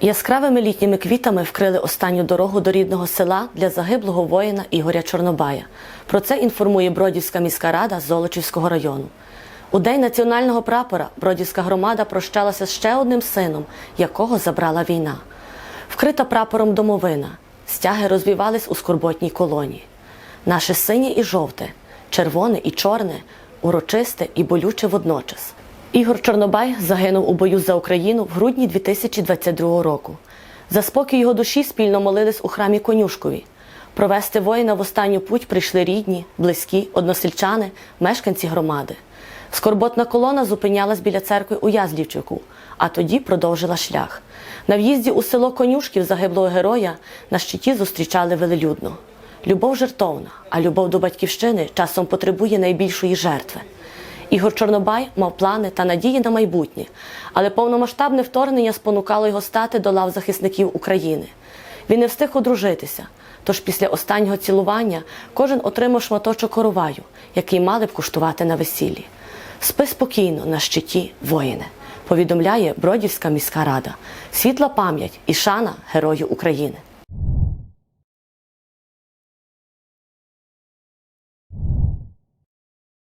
Яскравими літніми квітами вкрили останню дорогу до рідного села для загиблого воїна Ігоря Чорнобая. Про це інформує Бродівська міська рада Золочівського району. У день національного прапора Бродівська громада прощалася з ще одним сином, якого забрала війна. Вкрита прапором домовина, стяги розвівались у скорботній колоні. Наше синє і жовте, червоне і чорне, урочисте і болюче водночас. Ігор Чорнобай загинув у бою за Україну в грудні 2022 року. За спокій його душі спільно молились у храмі Конюшкові. Провести воїна в останню путь прийшли рідні, близькі, односельчани, мешканці громади. Скорботна колона зупинялась біля церкви у Язлівчику, а тоді продовжила шлях. На в'їзді у село Конюшків загиблого героя на щиті зустрічали велелюдно. Любов жертовна, а любов до батьківщини часом потребує найбільшої жертви. Ігор Чорнобай мав плани та надії на майбутнє, але повномасштабне вторгнення спонукало його стати до лав захисників України. Він не встиг одружитися, тож після останнього цілування кожен отримав шматочок короваю, який мали б куштувати на весіллі. Спи спокійно на щиті воїне, повідомляє Бродівська міська рада. Світла пам'ять і шана Герою України.